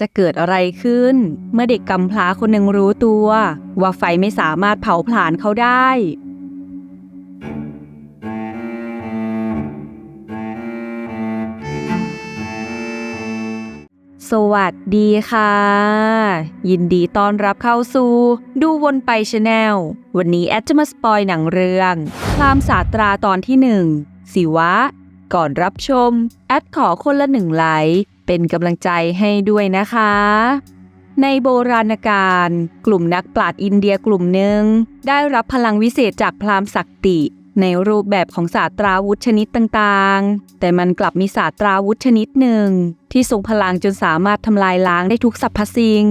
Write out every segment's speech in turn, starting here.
จะเกิดอะไรขึ้น เมื่อเด็กกำพร้าคนหนึ่งรู้ตัว ว่าไฟไม่สามารถเผาผลาญเขาได้ สวัสดีค่ะ ยินดีต้อนรับเข้าสู่ดูวนไปชาแนล วันนี้แอดจะมาสปอยหนังเรื่องพรามศาสตราตอนที่หนึ่งสิวะ ก่อนรับชม แอดขอคนละหนึ่งไลค์ เป็นกำลังใจให้ด้วยนะคะ ในโบราณกาลกลุ่มนักปราชญ์อินเดียกลุ่มหนึ่ง ได้รับพลังวิเศษจากพราหมณ์ศักติ ในรูปแบบของศาสตราวุธชนิดต่างๆ แต่มันกลับมีศาสตราวุธชนิดหนึ่ง ที่ทรงพลังจนสามารถทำลายล้างได้ทุกสรรพสิ่ง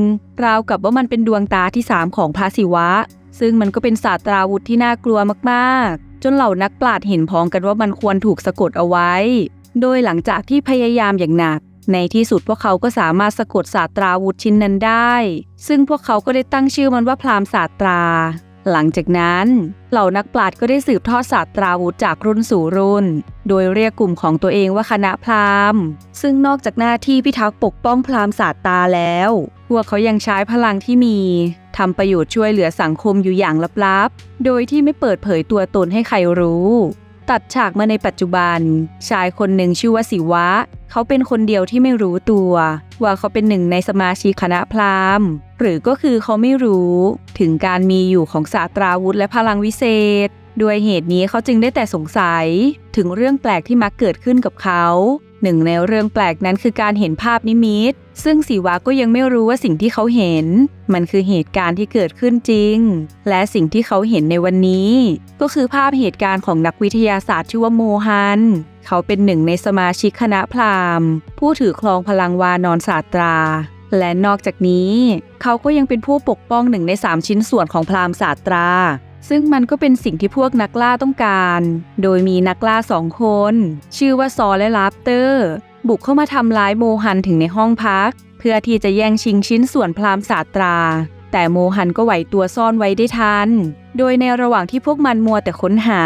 ราวกับว่ามันเป็นดวงตาที่สามของพระศิวะ ซึ่งมันก็เป็นศาสตราวุธที่น่ากลัวมากๆ จนเหล่านักปราชญ์เห็นพ้องกันว่ามันควรถูกสะกดเอาไว้ โดยหลังจากที่พยายามอย่างหนัก ในที่สุดพวกเขาก็สามารถสะกดศาสตราวุธชิ้นนั้นได้ ซึ่งพวกเขาก็ได้ตั้งชื่อมันว่าพรามศาสตรา หลังจากนั้นเหล่านักปราชญ์ก็ได้สืบทอดศาสตราวุธจากรุ่นสู่รุ่น โดยเรียกกลุ่มของตัวเองว่าคณะพราหมณ์ ซึ่งนอกจากหน้าที่พิทักษ์ปกป้องพราหมณ์ศาสตราแล้ว พวกเขายังใช้พลังที่มีทำประโยชน์ช่วยเหลือสังคมอยู่อย่างลับๆ โดยที่ไม่เปิดเผยตัวตนให้ใครรู้ ตัดฉากมาในปัจจุบัน ชายคนหนึ่งชื่อว่าสิวะ เขาเป็นคนเดียวที่ไม่รู้ตัว ว่าเขาเป็นหนึ่งในสมาชิกคณะพราหมณ์ หรือก็คือเขาไม่รู้ ถึงการมีอยู่ของศาสตราวุธและพลังวิเศษ ด้วยเหตุนี้เขาจึงได้แต่สงสัย ถึงเรื่องแปลกที่มักเกิดขึ้นกับเขา หนึ่งในเรื่องแปลกนั้นคือการเห็นภาพนิมิต ซึ่งศิวะก็ยังไม่รู้ว่าสิ่งที่เขาเห็น มันคือเหตุการณ์ที่เกิดขึ้นจริง และสิ่งที่เขาเห็นในวันนี้ ก็คือภาพเหตุการณ์ของนักวิทยาศาสตร์ชื่อว่าโมฮัน เขาเป็นหนึ่งในสมาชิกคณะพราหมณ์ ผู้ถือครองพลังวานอนศาสตรา และนอกจากนี้ เขาก็ยังเป็นผู้ปกป้องหนึ่งในสามชิ้นส่วนของพราหมณ์ศาสตรา ซึ่งมันก็เป็นสิ่งที่พวกนักล่าต้องการ โดยมีนักล่าสองคน ชื่อว่าซอและลาฟเตอร์ บุกเข้ามาทำร้ายโมฮันถึงในห้องพัก เพื่อที่จะแย่งชิงชิ้นส่วนพราหมณ์ศาสตรา แต่โมฮันก็ไหวตัวซ่อนไว้ได้ทัน โดยในระหว่างที่พวกมันมัวแต่ค้นหา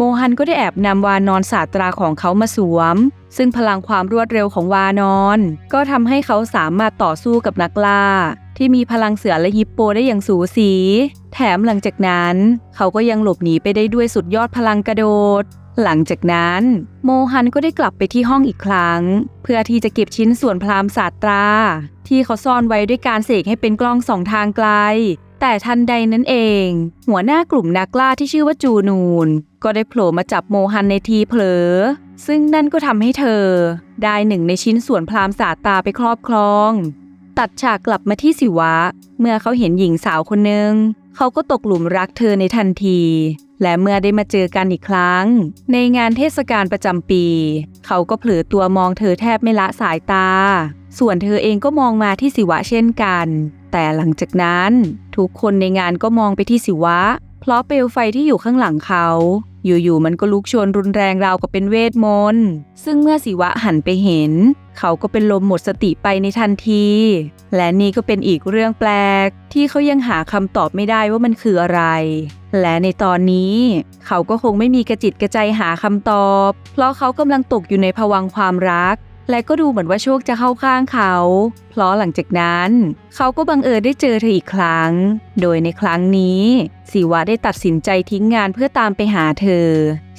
โมฮันก็ได้แอบนำวานอนศาสตราของเขามาสวม ซึ่งพลังความรวดเร็วของวานอน ก็ทำให้เขาสามารถต่อสู้กับนักล่า ที่มีพลังเสือและฮิปโปได้อย่างสูสี แถมหลังจากนั้น เขาก็ยังหลบหนีไปได้ด้วยสุดยอดพลังกระโดด หลังจากนั้น โมฮันก็ได้กลับไปที่ห้องอีกครั้ง เพื่อที่จะเก็บชิ้นส่วนพรามศาสตรา ที่เขาซ่อนไว้ด้วยการเสกให้เป็นกล้องสองทางไกล แต่ทันใดนั้นเอง หัวหน้ากลุ่มนักล่าที่ชื่อว่าจูนูน ก็ได้โผล่มาจับโมฮันในทีเผลอ ซึ่งนั่นก็ทำให้เธอ ได้หนึ่งในชิ้นส่วนพราหมณ์ศาสตาไปครอบครอง ตัดฉากกลับมาที่สิวะ เมื่อเขาเห็นหญิงสาวคนหนึ่งเขาก็ตกหลุมรักเธอในทันที และเมื่อได้มาเจอกันอีกครั้ง ในงานเทศกาลประจำปี เขาก็เผลอตัวมองเธอแทบไม่ละสายตา ส่วนเธอเองก็มองมาที่สิวะเช่นกัน แต่หลังจากนั้นทุกคนในงานก็มองไปที่สิวะ เพราะเปลวไฟที่อยู่ข้างหลังเขา อยู่ๆมันก็ลุกโชนรุนแรงราวกับเป็นเวทมนต์ ซึ่งเมื่อศิวะหันไปเห็น เขาก็เป็นลมหมดสติไปในทันที และนี่ก็เป็นอีกเรื่องแปลก ที่เขายังหาคำตอบไม่ได้ว่ามันคืออะไร และในตอนนี้ เขาก็คงไม่มีกระจิตกระใจหาคำตอบ เพราะเขากำลังตกอยู่ในภวังความรัก และก็ดูเหมือนว่าโชคจะเข้าข้างเขา เพราะหลังจากนั้น เขาก็บังเอิญได้เจอเธออีกครั้ง โดยในครั้งนี้สิวะได้ตัดสินใจทิ้งงานเพื่อตามไปหาเธอ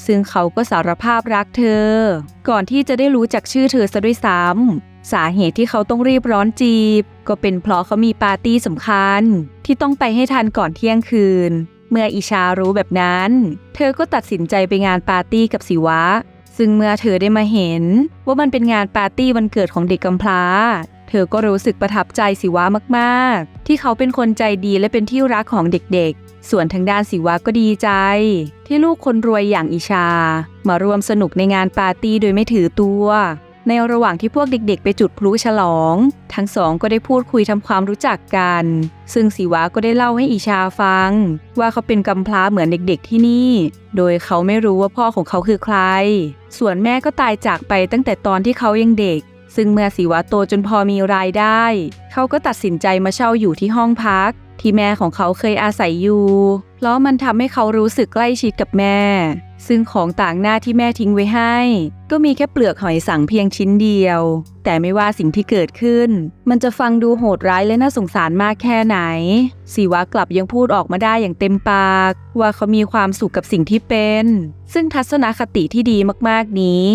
ซึ่งเขาก็สารภาพรักเธอ ก่อนที่จะได้รู้จักชื่อเธอซะด้วยซ้ำสาเหตุที่เขาต้องรีบร้อนจีบ ก็เป็นเพราะเขามีปาร์ตี้สำคัญ ที่ต้องไปให้ทันก่อนเที่ยงคืน เมื่ออิชารู้แบบนั้น เธอก็ตัดสินใจไปงานปาร์ตี้กับสิวะ ซึ่งเมื่อเธอได้มาเห็น ว่ามันเป็นงานปาร์ตี้วันเกิดของเด็กกำพร้า เธอก็รู้สึกประทับใจสิวะมากๆ ที่เขาเป็นคนใจดีและเป็นที่รักของเด็กๆ ส่วนทางด้านสิวะก็ดีใจ ที่ลูกคนรวยอย่างอิชา มาร่วมสนุกในงานปาร์ตี้โดยไม่ถือตัว ในระหว่างที่พวกเด็กๆ ไปจุดพลุฉลอง ทั้งสองก็ได้พูดคุยทำความรู้จักกัน ซึ่งศิวะก็ได้เล่าให้อิชาฟัง ว่าเขาเป็นกำพร้าเหมือนเด็กๆที่นี่ โดยเขาไม่รู้ว่าพ่อของเขาคือใคร ส่วนแม่ก็ตายจากไปตั้งแต่ตอนที่เขายังเด็ก ซึ่งเมื่อศิวะโตจนพอมีรายได้ เขาก็ตัดสินใจมาเช่าอยู่ที่ห้องพัก ที่แม่ของเขาเคยอาศัยอยู่เพราะมันทำให้เขารู้สึกใกล้ชิดกับแม่ ซึ่งของต่างหน้าที่แม่ทิ้งไว้ให้ ก็มีแค่เปลือกหอยสังเพียงชิ้นเดียว แต่ไม่ว่าสิ่งที่เกิดขึ้น มันจะฟังดูโหดร้ายและน่าสงสารมากแค่ไหนศิวะกลับยังพูดออกมาได้อย่างเต็มปาก ว่าเขามีความสุขกับสิ่งที่เป็น ซึ่งทัศนคติที่ดีมากๆนี้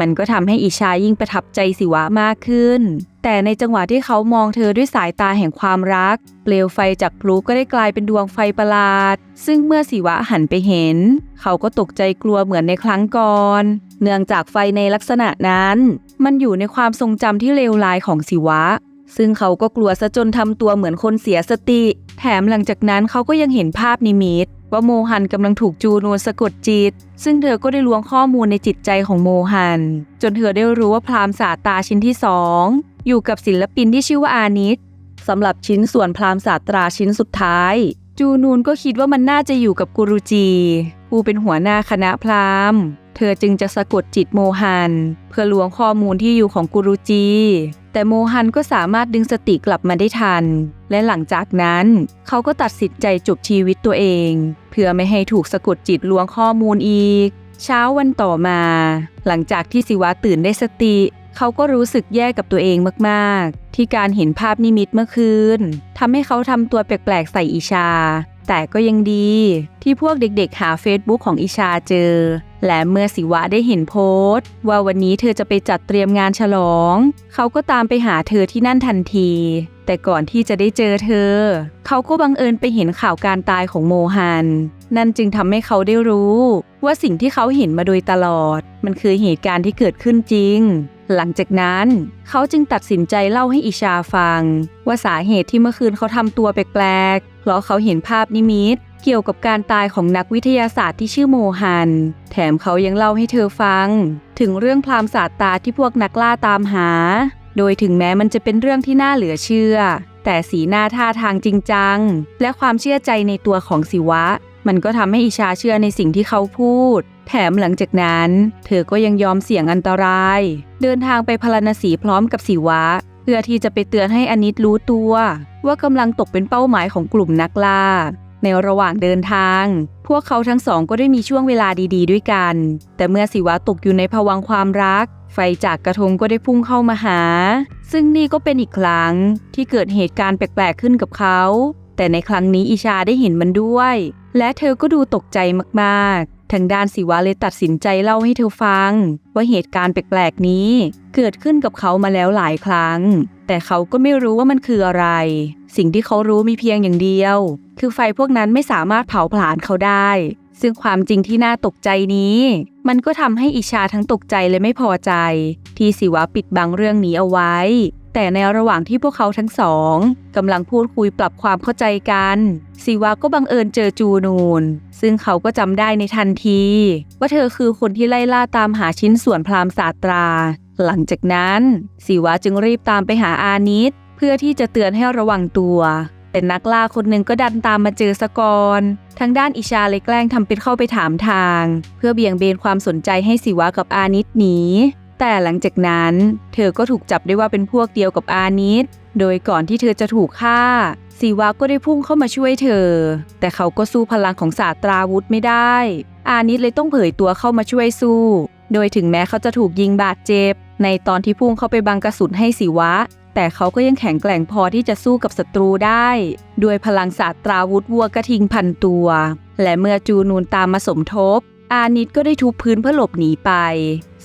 มันก็ทำให้อิชายิ่งประทับใจศิวะมากขึ้น แต่ในจังหวะที่เขามองเธอด้วยสายตาแห่งความรัก เปลวไฟจากพลุก็ได้กลายเป็นดวงไฟประหลาด ซึ่งเมื่อศิวะหันไปเห็น เขาก็ตกใจกลัวเหมือนในครั้งก่อนเนื่องจากไฟในลักษณะนั้น มันอยู่ในความทรงจำที่เลวร้ายของศิวะ ซึ่งเขาก็กลัวซะจนทำตัวเหมือนคนเสียสติ แถมหลังจากนั้นเขาก็ยังเห็นภาพนิมิตว่าโมฮันกำลังถูกจูนวนสะกดจิต ซึ่งเธอก็ได้ล้วงข้อมูลในจิตใจของโมฮัน จนเธอได้รู้ว่าพรามสาตาชิ้นที่สองอยู่กับศิลปินที่ชื่อว่าอานิสสำหรับชิ้นส่วนพรามสาตราชิ้นสุดท้าย จูนูนก็คิดว่ามันน่าจะอยู่กับกุรุจี ผู้เป็นหัวหน้าคณะพราหมณ์ เธอจึงจะสะกดจิตโมฮัน เพื่อลวงข้อมูลที่อยู่ของกุรุจี แต่โมฮันก็สามารถดึงสติกลับมาได้ทัน และหลังจากนั้นเขาก็ตัดสินใจจบชีวิตตัวเอง เพื่อไม่ให้ถูกสะกดจิตลวงข้อมูลอีก เช้าวันต่อมา หลังจากที่สิวะตื่นได้สติ เขาก็รู้สึกแย่กับตัวเองมากๆ ที่การเห็นภาพนิมิตเมื่อคืนทำให้เขาทำตัวแปลกๆใส่อิชาแต่ก็ยังดีที่พวกเด็กๆหาเฟซบุ๊กของอิชาเจอ และเมื่อสิวะได้เห็นโพสต์ ว่าวันนี้เธอจะไปจัดเตรียมงานฉลอง เขาก็ตามไปหาเธอที่นั่นทันที แต่ก่อนที่จะได้เจอเธอ เขาก็บังเอิญไปเห็นข่าวการตายของโมฮัน นั่นจึงทำให้เขาได้รู้ ว่าสิ่งที่เขาเห็นมาโดยตลอด มันคือเหตุการณ์ที่เกิดขึ้นจริง หลังจากนั้นเขาจึงตัดสินใจเล่าให้อิชาฟัง ว่าสาเหตุที่เมื่อคืนเขาทำตัวแปลกๆ เพราะเขาเห็นภาพนิมิตเกี่ยวกับการตายของนักวิทยาศาสตร์ที่ชื่อโมฮัน แถมเขายังเล่าให้เธอฟัง ถึงเรื่องพรามศาสตาที่พวกนักล่าตามหา โดยถึงแม้มันจะเป็นเรื่องที่น่าเหลือเชื่อ แต่สีหน้าท่าทางจริงจัง และความเชื่อใจในตัวของศิวะ มันก็ทำให้อิชาเชื่อในสิ่งที่เขาพูด แถมหลังจากนั้น เธอก็ยังยอมเสี่ยงอันตราย เดินทางไปพลาณสีพร้อมกับศิวะ เพื่อที่จะไปเตือนให้อนิตรู้ตัว ว่ากำลังตกเป็นเป้าหมายของกลุ่มนักล่า ในระหว่างเดินทาง พวกเขาทั้งสองก็ได้มีช่วงเวลาดี ๆ ด้วยกัน แต่เมื่อศิวะตกอยู่ในภวังค์ความรัก ไฟจากกระทงก็ได้พุ่งเข้ามาหา ซึ่งนี่ก็เป็นอีกครั้งที่เกิดเหตุการณ์แปลกๆขึ้นกับเขา แต่ในครั้งนี้อิชาได้เห็นมันด้วย และเธอก็ดูตกใจมากๆ ทางด้านศิวะเลยตัดสินใจเล่าให้เธอฟัง ว่าเหตุการณ์แปลกๆนี้ เกิดขึ้นกับเขามาแล้วหลายครั้ง แต่เขาก็ไม่รู้ว่ามันคืออะไร สิ่งที่เขารู้มีเพียงอย่างเดียว คือไฟพวกนั้นไม่สามารถเผาผลาญเขาได้ ซึ่งความจริงที่น่าตกใจนี้ มันก็ทำให้อิชาทั้งตกใจและไม่พอใจ ที่ศิวะปิดบังเรื่องนี้เอาไว้ แต่ในระหว่างที่พวกเขาทั้งสองกำลังพูดคุยปรับความเข้าใจกันศิวะก็บังเอิญเจอจูนูน ซึ่งเขาก็จำได้ในทันที ว่าเธอคือคนที่ไล่ล่าตามหาชิ้นส่วนพรามศาสตรา หลังจากนั้นศิวะจึงรีบตามไปหาอานิตเพื่อที่จะเตือนให้ระวังตัว แต่นักล่าคนหนึ่งก็ดันตามมาเจอสกอนทางด้านอิชาเลยแกล้งทำเป็นเข้าไปถามทาง เพื่อเบี่ยงเบนความสนใจให้ศิวะกับอานิตหนี แต่หลังจากนั้น เธอก็ถูกจับได้ว่าเป็นพวกเดียวกับอานิตโดยก่อนที่เธอจะถูกฆ่าศิวะก็ได้พุ่งเข้ามาช่วยเธอ แต่เขาก็สู้พลังของศาสตราวุธไม่ได้ อานิตเลยต้องเผยตัวเข้ามาช่วยสู้ โดยถึงแม้เขาจะถูกยิงบาดเจ็บ ในตอนที่พุ่งเข้าไปบังกระสุนให้ศิวะ แต่เขาก็ยังแข็งแกร่งพอที่จะสู้กับศัตรูได้ ด้วยพลังศาสตราวุธวัวกระทิงพันตัว และเมื่อจูนูนตามมาสมทบ อานิตก็ได้ทุบพื้นเพื่อหลบหนีไป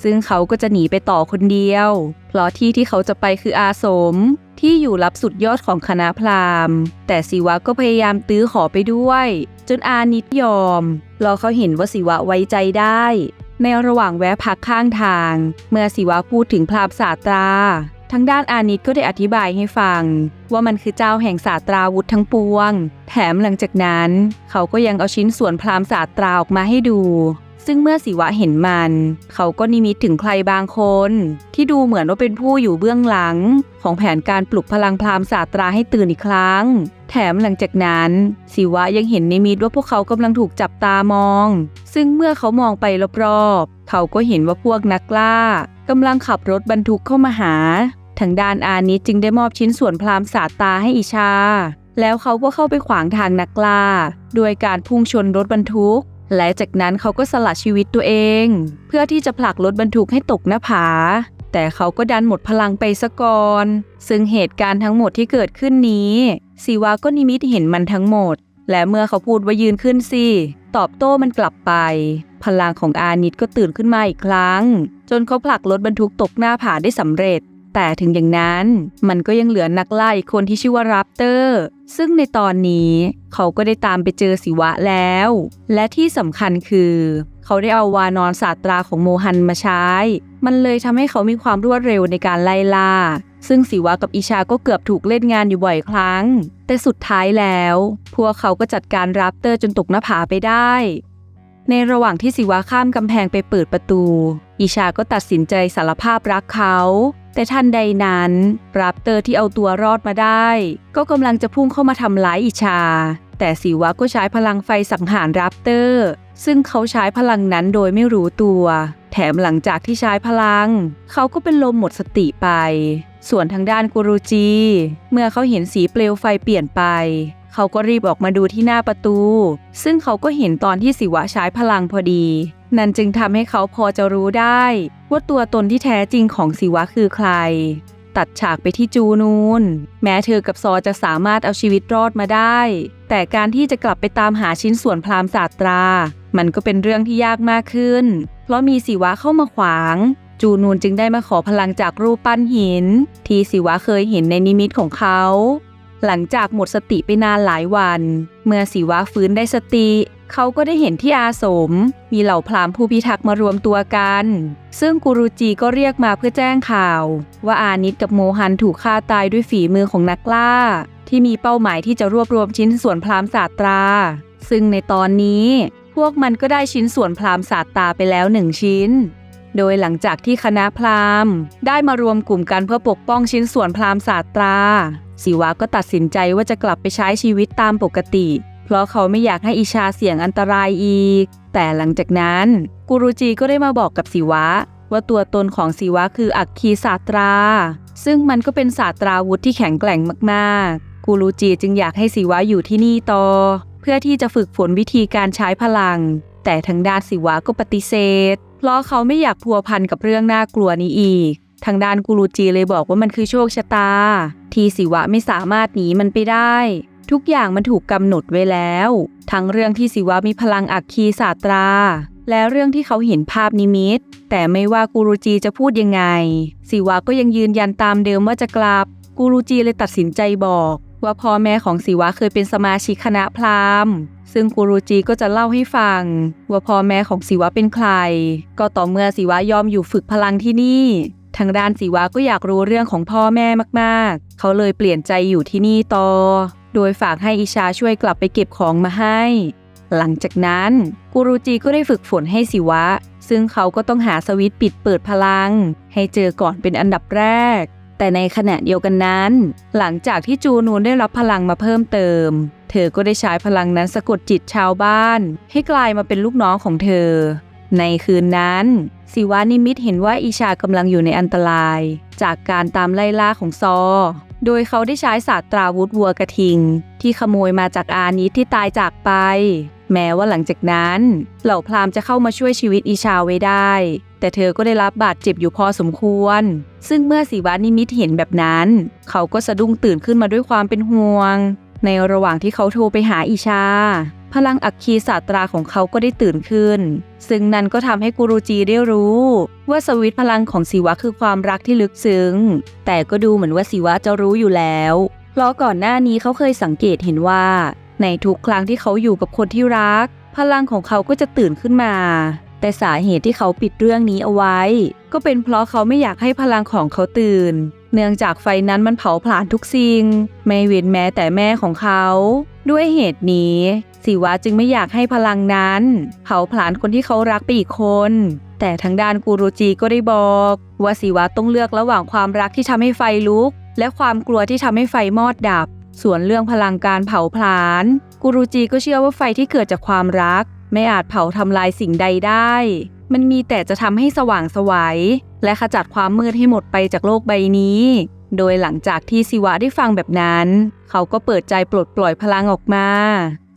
ซึ่งเขาก็จะหนีไปต่อคนเดียว เพราะที่ที่เขาจะไปคืออาสม ที่อยู่รับสุดยอดของคณะพราหมณ์ แต่ศิวะก็พยายามตื้อขอไปด้วย จนอานิตยอมรอเขาเห็นว่าศิวะไว้ใจได้ ในระหว่างแวะพักข้างทาง เมื่อศิวะพูดถึงพราหมณ์ศาสตรา ทางด้านอานิตก็ได้อธิบายให้ฟัง ว่ามันคือเจ้าแห่งศาสตราวุธทั้งปวง แถมหลังจากนั้น เขาก็ยังเอาชิ้นส่วนพรามศาสตราออกมาให้ดู ซึ่งเมื่อศิวะเห็นมัน เขาก็นิมิตถึงใครบางคน ที่ดูเหมือนว่าเป็นผู้อยู่เบื้องหลัง ของแผนการปลุกพลังพรามศาสตราให้ตื่นอีกครั้ง แถมหลังจากนั้นศิวะยังเห็นนิมิตว่าพวกเขากำลังถูกจับตามอง ซึ่งเมื่อเขามองไปรอบๆเขาก็เห็นว่าพวกนักล่ากำลังขับรถบรรทุกเข้ามาหา ทางด้านอานิตจึงได้มอบชิ้นส่วนพรามณ์ศาตาให้อิชา แล้วเขาก็เข้าไปขวางทางนักล่าโดยการพุ่งชนรถบรรทุก และจากนั้นเขาก็สละชีวิตตัวเอง เพื่อที่จะผลักรถบรรทุกให้ตกหน้าผา แต่เขาก็ดันหมดพลังไปซะก่อน ซึ่งเหตุการณ์ทั้งหมดที่เกิดขึ้นนี้ศิวะก็นิมิตเห็นมันทั้งหมด และเมื่อเขาพูดว่ายืนขึ้นสิตอบโต้มันกลับไป พลังของอานิตก็ตื่นขึ้นมาอีกครั้ง จนเขาผลักรถบรรทุกตกหน้าผาได้สำเร็จ แต่ถึงอย่างนั้น มันก็ยังเหลือนักล่าอีกคนที่ชื่อว่ารับเตอร์ ซึ่งในตอนนี้เขาก็ได้ตามไปเจอศิวะแล้ว และที่สำคัญคือ เขาได้เอาวานอนศาสตราของโมฮันมาใช้ มันเลยทำให้เขามีความรวดเร็วในการไล่ล่า ซึ่งศิวะกับอิชาก็เกือบถูกเล่นงานอยู่บ่อยครั้ง แต่สุดท้ายแล้ว พวกเขาก็จัดการรับเตอร์จนตกหน้าผาไปได้ในระหว่างที่ศิวะข้ามกำแพงไปเปิดประตู อิชาก็ตัดสินใจสารภาพรักเขาแต่ทันใดนั้นรับเตอร์ที่เอาตัวรอดมาได้ ก็กำลังจะพุ่งเข้ามาทำร้ายอิชา แต่สีวะก็ใช้พลังไฟสังหารราปเตอร์ ซึ่งเขาใช้พลังนั้นโดยไม่รู้ตัว มหลังจากที่ใช้พลัง เขาก็เป็นลมหมดสติไป ส่วนทางด้านกูรูจี เมื่อเขาเห็นสีเปลวไฟเปลี่ยนไป เขาก็รีบออกมาดูที่หน้าประตู ซึ่งเขาก็เห็นตอนที่สิวะใช้พลังพอดี นั่นจึงทำให้เขาพอจะรู้ได้ ว่าตัวตนที่แท้จริงของสิวะคือใคร ตัดฉากไปที่จูนูน แม้เธอกับซอจะสามารถเอาชีวิตรอดมาได้ แต่การที่จะกลับไปตามหาชิ้นส่วนพรามศาสตรา มันก็เป็นเรื่องที่ยากมากขึ้น เพราะมีสิวะเข้ามาขวาง จูนูนจึงได้มาขอพลังจากรูปปั้นหิน ที่สิวะเคยเห็นในนิมิตของเขา หลังจากหมดสติไปนานหลายวัน เมื่อสิวะฟื้นได้สติ เขาก็ได้เห็นที่อาสม มีเหล่าพราหมณ์ผู้พิทักษ์มารวมตัวกัน ซึ่งกูรูจีก็เรียกมาเพื่อแจ้งข่าว ว่าอานิตกับโมฮันถูกฆ่าตายด้วยฝีมือของนักล่า ที่มีเป้าหมายที่จะรวบรวมชิ้นส่วนพราหมณ์ศาสตรา ซึ่งในตอนนี้ พวกมันก็ได้ชิ้นส่วนพราหมณ์ศาสตราไปแล้วหนึ่งชิ้น โดยหลังจากที่คณะพราหมณ์ ได้มารวมกลุ่มกันเพื่อปกป้องชิ้นส่วนพราหมณ์ศาสตราศิวะก็ตัดสินใจว่าจะกลับไปใช้ชีวิตตามปกติ เพราะเขาไม่อยากให้อิชาเสี่ยงอันตรายอีก แต่หลังจากนั้น กูรูจีก็ได้มาบอกกับศิวะ ว่าตัวตนของศิวะคืออักคีศาสตรา ซึ่งมันก็เป็นศาสตราวุธที่แข็งแกร่งมากๆ กูรูจีจึงอยากให้ศิวะอยู่ที่นี่ต่อ เพื่อที่จะฝึกฝนวิธีการใช้พลัง แต่ทางด้านศิวะก็ปฏิเสธ เพราะเขาไม่อยากพัวพันกับเรื่องน่ากลัวนี้อีก ทางด้านกูรูจีเลยบอกว่ามันคือโชคชะตา ที่ศิวะไม่สามารถหนีมันไปได้ ทุกอย่างมันถูกกำหนดไว้แล้ว ทั้งเรื่องที่ศิวะมีพลังอักคีศาสตรา และเรื่องที่เขาเห็นภาพนิมิต แต่ไม่ว่ากูรูจีจะพูดยังไง ศิวะก็ยังยืนยันตามเดิมว่าจะกลับ กูรูจีเลยตัดสินใจบอก ว่าพ่อแม่ของศิวะเคยเป็นสมาชิกคณะพราหมณ์ ซึ่งกูรูจีก็จะเล่าให้ฟัง ว่าพ่อแม่ของศิวะเป็นใคร ก็ต่อเมื่อศิวะยอมอยู่ฝึกพลังที่นี่ทางด้านศิวะก็อยากรู้เรื่องของพ่อแม่มาก ๆ เขาเลยเปลี่ยนใจอยู่ที่นี่ต่อ โดยฝากให้อิชาช่วยกลับไปเก็บของมาให้ หลังจากนั้นกูรูจีก็ได้ฝึกฝนให้ศิวะ ซึ่งเขาก็ต้องหาสวิตช์ปิดเปิดพลัง ให้เจอก่อนเป็นอันดับแรก แต่ในขณะเดียวกันนั้น หลังจากที่จูนูนได้รับพลังมาเพิ่มเติม เธอก็ได้ใช้พลังนั้นสะกดจิตชาวบ้าน ให้กลายมาเป็นลูกน้องของเธอ ในคืนนั้นศิวานิมิตเห็นว่าอิชากำลังอยู่ในอันตราย จากการตามไล่ล่าของซอ โดยเขาได้ใช้ศาสตราวุธวัวกระทิง ที่ขโมยมาจากอานิที่ตายจากไป แม้ว่าหลังจากนั้น เหล่าพราหมณ์จะเข้ามาช่วยชีวิตอิชาไว้ได้ แต่เธอก็ได้รับบาดเจ็บอยู่พอสมควร ซึ่งเมื่อสิวานิมิตเห็นแบบนั้น เขาก็สะดุ้งตื่นขึ้นมาด้วยความเป็นห่วง ในระหว่างที่เขาโทรไปหาอิชา พลังอักคีศาสตราของเขาก็ได้ตื่นขึ้น ซึ่งนั่นก็ทำให้กูรูจีได้รู้ ว่าสวิตพลังของศิวะคือความรักที่ลึกซึ้ง แต่ก็ดูเหมือนว่าศิวะจะรู้อยู่แล้ว เพราะก่อนหน้านี้เขาเคยสังเกตเห็นว่า ในทุกครั้งที่เขาอยู่กับคนที่รัก พลังของเขาก็จะตื่นขึ้นมา แต่สาเหตุที่เขาปิดเรื่องนี้เอาไว้ ก็เป็นเพราะเขาไม่อยากให้พลังของเขาตื่น เนื่องจากไฟนั้นมันเผาผลาญทุกสิ่ง ไม่เว้นแม้แต่แม่ของเขา ด้วยเหตุนี้ศิวะจึงไม่อยากให้พลังนั้น เผาผลาญคนที่เขารักไปอีกคน แต่ทางด้านกูรูจีก็ได้บอก ว่าศิวะต้องเลือกระหว่างความรักที่ทำให้ไฟลุก และความกลัวที่ทำให้ไฟมอดดับ ส่วนเรื่องพลังการเผาผลาญกูรูจีก็เชื่อว่าไฟที่เกิดจากความรัก ไม่อาจเผาทำลายสิ่งใดได้ มันมีแต่จะทำให้สว่างไสวัย และขจัดความมืดให้หมดไปจากโลกใบนี้ โดยหลังจากที่ศิวะได้ฟังแบบนั้น เขาก็เปิดใจปลดปล่อยพลังออกมา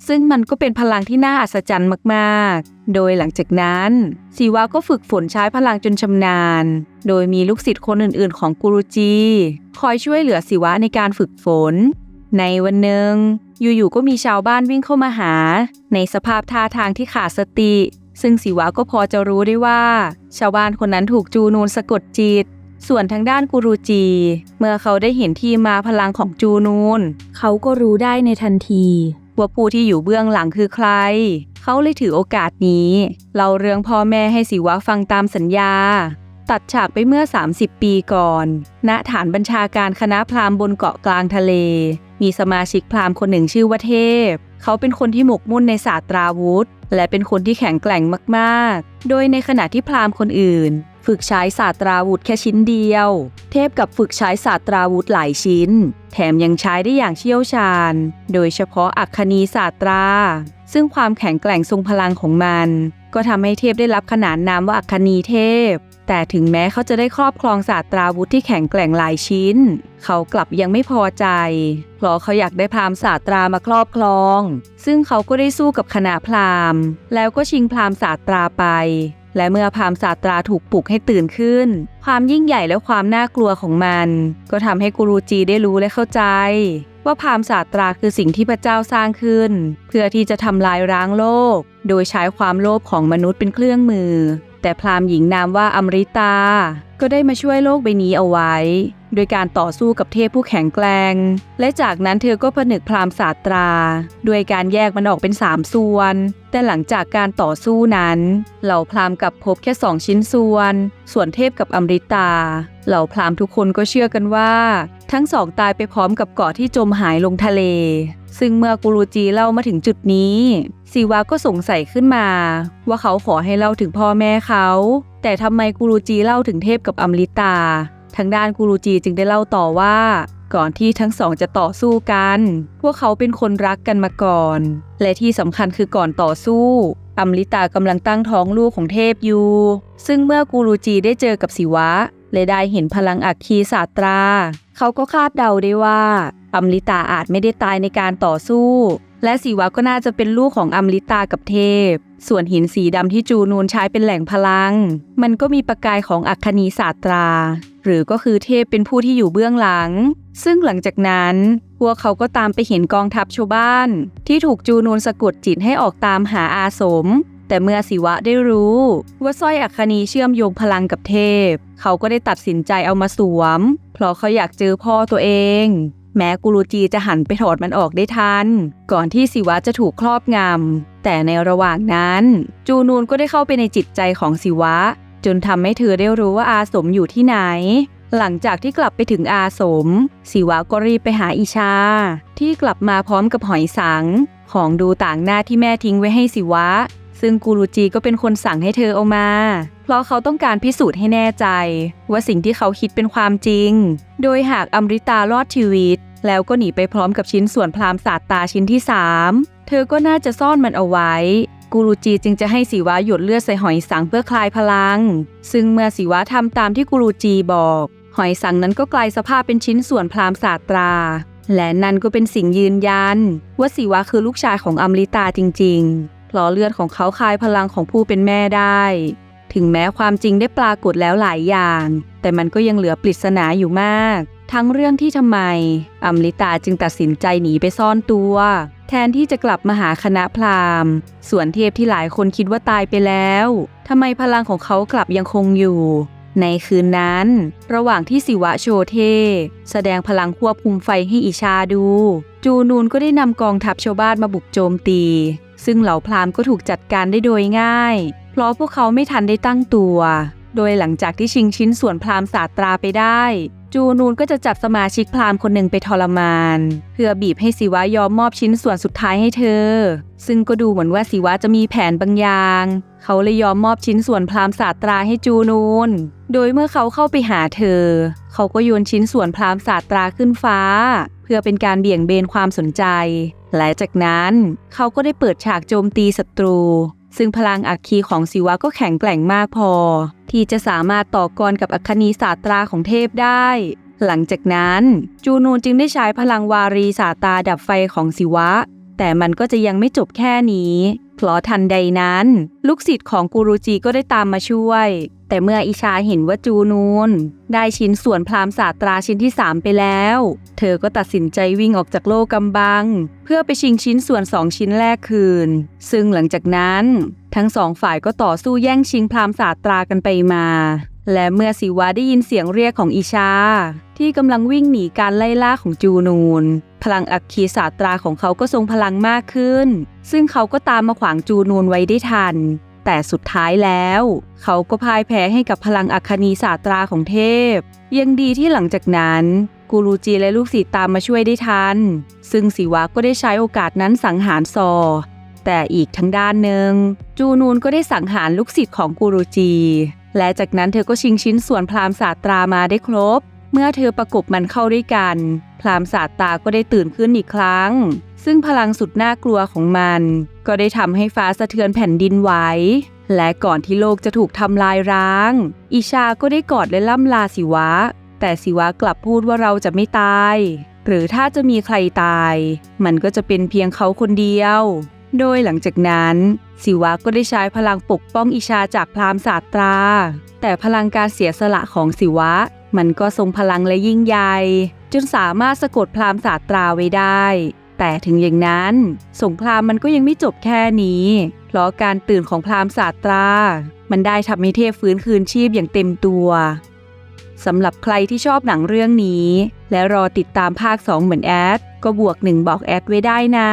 ซึ่งมันก็เป็นพลังที่น่าอัศจรรย์มากๆ โดยหลังจากนั้นศิวะก็ฝึกฝนใช้พลังจนชำนาญ โดยมีลูกศิษย์คนอื่นๆ ของกุรุจี คอยช่วยเหลือศิวะในการฝึกฝน ในวันหนึ่ง อยู่ๆก็มีชาวบ้านวิ่งเข้ามาหา ในสภาพท่าทางที่ขาดสติ ซึ่งศิวะก็พอจะรู้ได้ว่า ชาวบ้านคนนั้นถูกจูนูนสะกดจิต ส่วนทางด้านกูรูจี เมื่อเขาได้เห็นที่มาพลังของจูนูน เขาก็รู้ได้ในทันทีว่าผู้ที่อยู่เบื้องหลังคือใคร เขาเลยถือโอกาสนี้เล่าเรื่องพ่อแม่ให้ศิวะฟังตามสัญญา ตัดฉากไปเมื่อ 30 ปีก่อน ณฐานบัญชาการคณะพราหมณ์บนเกาะกลางทะเล มีสมาชิกพราหมณ์คนหนึ่งชื่อว่าเทพ เขาเป็นคนที่หมกมุ่นในศาสตราวุธ และเป็นคนที่แข็งแกร่งมากๆ โดยในขณะที่พราหมณ์คนอื่น ฝึกใช้ศาสตราวุธแค่ชิ้นเดียว เทพกับฝึกใช้ศาสตราวุธหลายชิ้น แถมยังใช้ได้อย่างเชี่ยวชาญ โดยเฉพาะอัคคณีศาสตรา ซึ่งความแข็งแกร่งทรงพลังของมัน ก็ทำให้เทพได้รับขนานนามว่าอัคคณีเทพ แต่ถึงแม้เขาจะได้ครอบครองศาสตราวุธที่แข็งแกร่งหลายชิ้น เขากลับยังไม่พอใจ เพราะเขาอยากได้พราหมณ์ศาสตรามาครอบครอง ซึ่งเขาก็ได้สู้กับคณะพราหมณ์ แล้วก็ชิงพราหมณ์ศาสตราไป และเมื่อพราหมณ์ศาสตราถูกปลุกให้ตื่นขึ้น ความยิ่งใหญ่และความน่ากลัวของมัน ก็ทำให้กูรูจีได้รู้และเข้าใจ ว่าพราหมณ์ศาสตราคือสิ่งที่พระเจ้าสร้างขึ้น เพื่อที่จะทำลายร้างโลก โดยใช้ความโลภของมนุษย์เป็นเครื่องมือ แต่พราหมณ์หญิงนามว่าอมริตา ก็ได้มาช่วยโลกใบนี้เอาไว้ โดยการต่อสู้กับเทพผู้แข็งแกร่งและจากนั้นเธอก็ผนึกพราหมณ์ศาสตราด้วยการแยกมันออกเป็นสามส่วน แต่หลังจากการต่อสู้นั้น เหล่าพราหมณ์กับพบแค่สองชิ้นส่วน ส่วนเทพกับอมริตา เหล่าพราหมณ์ทุกคนก็เชื่อกันว่า ทั้งสองตายไปพร้อมกับเกาะที่จมหายลงทะเล ซึ่งเมื่อกูรูจีเล่ามาถึงจุดนี้ศิวะก็สงสัยขึ้นมา ว่าเขาขอให้เล่าถึงพ่อแม่เขา แต่ทำไมกูรูจีเล่าถึงเทพกับอมริตา ทางด้านกูรูจีจึงได้เล่าต่อว่าก่อนที่ทั้งสองจะต่อสู้กัน พวกเขาเป็นคนรักกันมาก่อน และที่สำคัญคือก่อนต่อสู้ อมริตากำลังตั้งท้องลูกของเทพอยู่ ซึ่งเมื่อกูรูจีได้เจอกับศิวะ และได้เห็นพลังอัคคีศาสตรา เขาก็คาดเดาได้ว่าอมริตาอาจไม่ได้ตายในการต่อสู้ และศิวะก็น่าจะเป็นลูกของอมริตากับเทพ ส่วนหินสีดำที่จูนูนใช้เป็นแหล่งพลัง มันก็มีประกายของอัคคีศาสตรา หรือก็คือเทพเป็นผู้ที่อยู่เบื้องหลัง ซึ่งหลังจากนั้นพวกเขาก็ตามไปเห็นกองทัพชาวบ้าน ที่ถูกจูนูนสะกดจิตให้ออกตามหาอาสม แต่เมื่อศิวะได้รู้ว่าสร้อยอัคคีเชื่อมโยงพลังกับเทพ เขาก็ได้ตัดสินใจเอามาสวม เพราะเขาอยากเจอพ่อตัวเอง แม้กูรูจีจะหันไปถอดมันออกได้ทัน ก่อนที่ศิวะจะถูกครอบงำ แต่ในระหว่างนั้น จูนูนก็ได้เข้าไปในจิตใจของศิวะ จนทำให้เธอได้รู้ว่าอาสมอยู่ที่ไหน หลังจากที่กลับไปถึงอาสม ศิวะก็รีบไปหาอิชา ที่กลับมาพร้อมกับหอยสัง ของดูต่างหน้าที่แม่ทิ้งไว้ให้ศิวะ ซึ่งกูรูจีก็เป็นคนสั่งให้เธอเอามา เพราะเขาต้องการพิสูจน์ให้แน่ใจ ว่าสิ่งที่เขาคิดเป็นความจริง โดยหากอมริตารอดชีวิต แล้วก็หนีไปพร้อมกับชิ้นส่วนพรามศาสตาชิ้นที่ 3 เธอก็น่าจะซ่อนมันเอาไว้ กูรูจีจึงจะให้สีวะหยดเลือดใส่หอยสังเพื่อคลายพลัง ซึ่งเมื่อสีวะทำตามที่กูรูจีบอก หอยสังนั้นก็กลายสภาพเป็นชิ้นส่วนพรามศาสตราและนั่นก็เป็นสิ่งยืนยัน ว่าสีวะคือลูกชายของอมริตาจริง ๆ เพราะเลือดของเขาคลายพลังของผู้เป็นแม่ได้ ถึงแม้ความจริงได้ปรากฏแล้วหลายอย่าง แต่มันก็ยังเหลือปริศนาอยู่มาก ทั้งเรื่องที่ทำไม อมริตาจึงตัดสินใจหนีไปซ่อนตัว แทนที่จะกลับมาหาคณะพราหมณ์ส่วนเทพที่หลายคนคิดว่าตายไปแล้วทำไมพลังของเขากลับยังคงอยู่ ในคืนนั้น ระหว่างที่สิวะโชเท แสดงพลังควบคุมไฟให้อิชาดู จูนูนก็ได้นำกองทัพชาวบ้านมาบุกโจมตี ซึ่งเหล่าพราหมณ์ก็ถูกจัดการได้โดยง่าย เพราะพวกเขาไม่ทันได้ตั้งตัว โดยหลังจากที่ชิงชิ้นส่วนพราหมณ์ศาสตราไปได้ จูนูนก็จะจับสมาชิกพราหมณ์คนหนึ่งไปทรมาน เพื่อบีบให้ศิวะยอมมอบชิ้นส่วนสุดท้ายให้เธอ ซึ่งก็ดูเหมือนว่าศิวะจะมีแผนบางอย่าง เขาเลยยอมมอบชิ้นส่วนพราหมณ์ศาสตราให้จูนูน โดยเมื่อเขาเข้าไปหาเธอ เขาก็โยนชิ้นส่วนพราหมณ์ศาสตราขึ้นฟ้า เพื่อเป็นการเบี่ยงเบนความสนใจ และจากนั้นเขาก็ได้เปิดฉากโจมตีศัตรู ซึ่งพลังอัคคีของศิวะก็แข็งแกร่งมากพอ ที่จะสามารถต่อกรกับอัคนีศาสตราของเทพได้ หลังจากนั้น จูนูนจึงได้ใช้พลังวารีสาตาดับไฟของศิวะ แต่มันก็จะยังไม่จบแค่นี้เพราะทันใดนั้น ลูกศิษย์ของกูรูจีก็ได้ตามมาช่วย แต่เมื่ออิชาเห็นว่าจูนูน ได้ชิ้นส่วนพรามศาสตราชิ้นที่ 3 ไปแล้ว เธอก็ตัดสินใจวิ่งออกจากโลกกำบัง เพื่อไปชิงชิ้นส่วนสองชิ้นแรกคืน ซึ่งหลังจากนั้น ทั้งสองฝ่ายก็ต่อสู้แย่งชิงพรามศาสตรากันไปมา และเมื่อศิวะได้ยินเสียงเรียกของอิชา ที่กำลังวิ่งหนีการไล่ล่าของจูนูน พลังอัคคีศาสตราของเขาก็ทรงพลังมากขึ้น ซึ่งเขาก็ตามมาขวางจูนูนไว้ได้ทัน แต่สุดท้ายแล้ว เขาก็พ่ายแพ้ให้กับพลังอัคคีศาสตราของเทพ ยังดีที่หลังจากนั้นกูรูจีและลูกศิษย์ตามมาช่วยได้ทัน ซึ่งศิวะก็ได้ใช้โอกาสนั้นสังหารซอ แต่อีกทั้งด้านหนึ่งจูนูนก็ได้สังหารลูกศิษย์ของกูรูจี และจากนั้นเธอก็ชิงชิ้นส่วนพราหมณ์ศาสตรามาได้ครบ เมื่อเธอประกบมันเข้าด้วยกัน พราหมณ์ศาสตราก็ได้ตื่นขึ้นอีกครั้ง ซึ่งพลังสุดน่ากลัวของมัน ก็ได้ทำให้ฟ้าสะเทือนแผ่นดินไหวและก่อนที่โลกจะถูกทำลายร้าง อิชาก็ได้กอดและล่ำลาศิวะ แต่ศิวะกลับพูดว่าเราจะไม่ตาย หรือถ้าจะมีใครตาย มันก็จะเป็นเพียงเขาคนเดียว โดยหลังจากนั้นศิวะก็ได้ใช้พลังปกป้องอิชาจากพราหมณ์ศาสตรา แต่พลังการเสียสละของศิวะ มันก็ทรงพลังและยิ่งใหญ่ จนสามารถสะกดพราหมณ์ศาสตราไว้ได้ แต่ถึงอย่างนั้น สงครามมันก็ยังไม่จบแค่นี้ เพราะการตื่นของพราหมณ์ศาสตรา มันได้ทำให้เทพฟื้นคืนชีพอย่างเต็มตัวสำหรับใครที่ชอบหนังเรื่องนี้ และรอติดตามภาค 2 เหมือนแอด ก็บวกหนึ่งบอกแอดไว้ได้นะ